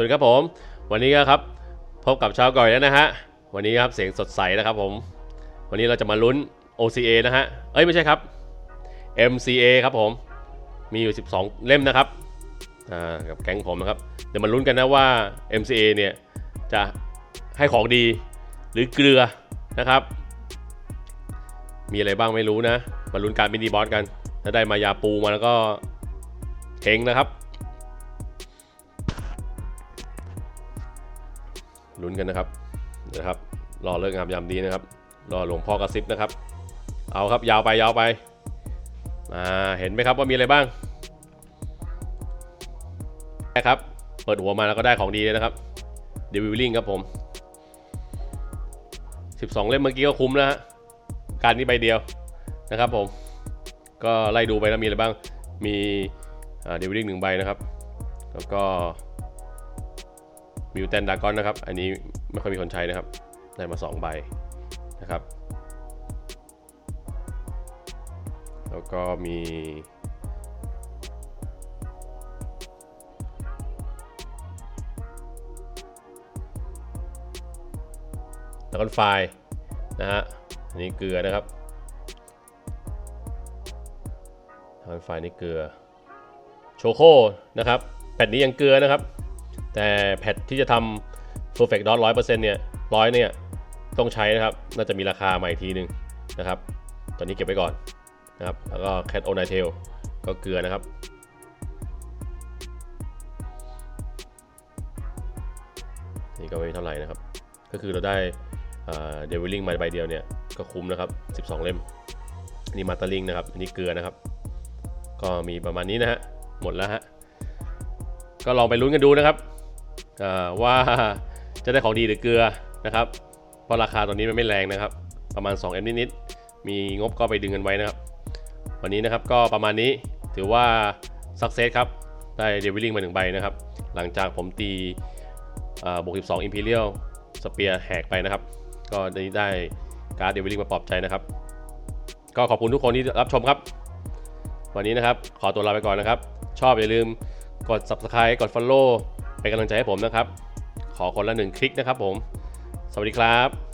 วัสดีครับผม วันนี้ก็ครับพบกับชาวก่อยแล้วนะฮะวันนี้ครับเสียงสดใสนะครับผม วันนี้เราจะมาลุ้น OCA นะฮะเอ้ยไม่ใช่ครับ MCA ครับผมมีอยู่ 12 เล่มนะครับอ่ากับแก๊งผมนะครับเดี๋ยวมาลุ้นกันนะว่า MCA เนี่ยจะให้ของดีหรือเกลือนะครับ มีอะไรบ้างไม่รู้นะ มาลุ้นการมินิบอสกันถ้าได้มายาปูมาแล้วก็เฮงนะครับ ลุ้นกันนะครับนะครับ รอเลิกงามยามดีนะครับ รอหลวงพ่อกระซิบนะครับ เอาครับยาวไปยาวไปอ่าเห็นไหมครับว่ามีอะไรบ้างนะครับ เปิดหัวมาแล้วก็ได้ของดีเลยนะครับเดวิลลิงครับผม 12 เล่มเมื่อกี้ก็คุ้มแล้วฮะการนี้ใบเดียวนะครับผม ก็ไล่ดูไปแล้วมีอะไรบ้าง มีเดวิลลิงหนึ่งใบนะครับ แล้วก็ มิวแตนดากอนนะครับ อันนี้ไม่ค่อยมีคนใช้นะครับ ได้มา 2 ใบนะครับ แล้วก็มีแล้วก็ไฟล์นะฮะ อันนี้เกลือนะครับแล้วก็ไฟล์นี่เกลือ โชโคนะครับ แผ่นนี้ยังเกลือนะครับ แต่แพทที่จะทำ perfect dot ร้อยเปอร์เซ็นต์เนี่ยร้อยเนี่ยต้องใช้นะครับ น่าจะมีราคาใหม่ทีนึงนะครับ ตอนนี้เก็บไว้ก่อนนะครับ แล้วก็ cat o n i t a i l ก็เกลือนะครับ นี่ก็ไม่เท่าไหร่นะครับ ก็คือเราได้เดวิลลิงมาใบเดียวเนี่ยก็คุ้มนะครับ 12 เล่มอันนี่มาตาลิงนะครับ อันนี้เกลือนะครับ ก็มีประมาณนี้นะฮะ หมดแล้วฮะ ก็ลองไปลุ้นกันดูนะครับ ว่าจะได้ของดีหรือเกลือนะครับ เพราะราคาตอนนี้มันไม่แรงนะครับ ประมาณ2เอ็มนิดๆมีงบก็ไปดึงกันไว้นะครับ วันนี้นะครับก็ประมาณนี้ถือว่าสักเซสครับ ได้เดวิลลิงมาหนึ่งใบนะครับ หลังจากผมตีอ่าบวก12 Imperial สเปียร์แหกไปนะครับ ก็ได้ได้การ์ดเดวิลลิงมาปลอบใจนะครับ ก็ขอบคุณทุกคนที่รับชมครับ วันนี้นะครับขอตัวลาไปก่อนนะครับ ชอบอย่าลืมกด subscribe กด follow เป็นกำลังใจให้ผมนะครับ ขอคนละหนึ่งคลิกนะครับผม สวัสดีครับ